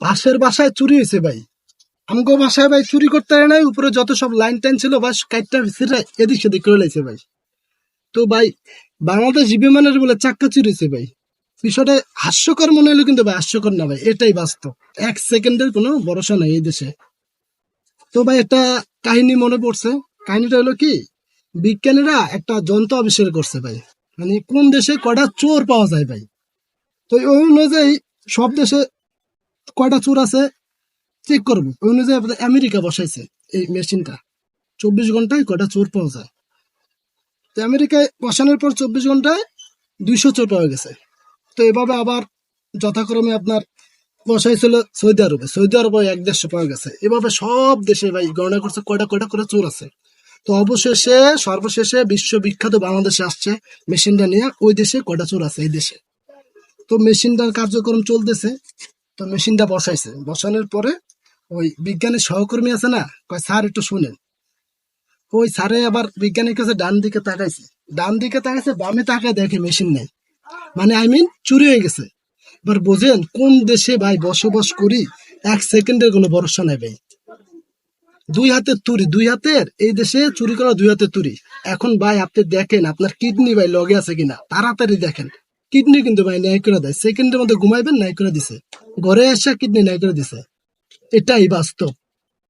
পাশের বাসায় চুরি হয়েছে ভাই। আমগো বাসায় ভাই চুরি করতে পারে নাই, উপরে যত সব লাইন টাইন ছিল বাস কাইটটা ভিতরে এদিক সেদিক করে লাইছে ভাই। তো ভাই, বাংলাদেশ বিমানের বলে চাক্কা চুরি হয়েছে ভাই। বিষয়টা হাস্যকর মনে হলো কিন্তু ভাই, হাস্যকর না ভাই, এটাই বাস্তব। এক সেকেন্ডের কোনো ভরসা নাই এই দেশে। তো ভাই, একটা কাহিনী মনে পড়ছে। কাহিনীটা হলো কি, বিজ্ঞানীরা একটা যন্ত্র আবিষ্কার করছে ভাই। মানে কোন দেশে কটা চোর পাওয়া যায় ভাই। তো ওই অনুযায়ী সব দেশে কয়টা চোর আছে? চেক করব। ওই অনুযায়ী আমেরিকা বসাইছে এই মেশিনটা। চব্বিশ ঘন্টায় কয়টা চোর পাওয়া যায় তো আমেরিকায় বসানোর পর চব্বিশ ঘন্টায় দুইশো চোর পাওয়া গেছে। তো এভাবে আবার যথাক্রমে আপনার বসাইছিল সৌদি আরবে। সৌদি আরবে এক দেড়শো পাওয়া গেছে। এভাবে সব দেশে ভাই গণনা করছে কয়টা কয়টা করে চোর আছে। তো অবশেষে, সর্বশেষে বিশ্ববিখ্যাত বাংলাদেশে আসছে মেশিনটা নিয়ে। ওই দেশে কয়টা চোর আছে? এই দেশে। তো মেশিনটার কার্যক্রম চলতেছে। তো মেশিনটা বসাইছে। বসানোর পরে ওই বিজ্ঞানের সহকর্মী আছে না, কয়, স্যার, একটু শুনেন। ওই স্যারে আবার বিজ্ঞানীর কাছে ডান দিকে তাকাইছে। ডান দিকে তাকাইছে, বামে তাকায় দেখে মেশিন নেই। মানে আই মিন চুরি হয়ে গেছে। এবার বোঝেন, কোন দেশে ভাই বসবাস করি, এক সেকেন্ডের কোনো ভরসা নাই ভাই। দুই হাতের তুরি দুই হাতের, এই দেশে চুরি করা দুই হাতের তুরি এখন ভাই আপনি দেখেন, আপনার কিডনি ভাই লগে আছে কিনা, তাড়াতাড়ি দেখেন। কিডনি কিন্তু ভাই ন্যায় করে দেয় সেকেন্ডের মধ্যে ঘুমাইবেন ন্যায় করে দিছে। ঘরে এসে কিডনি ন্যায় করে দিছে। এটাই বাস্তব।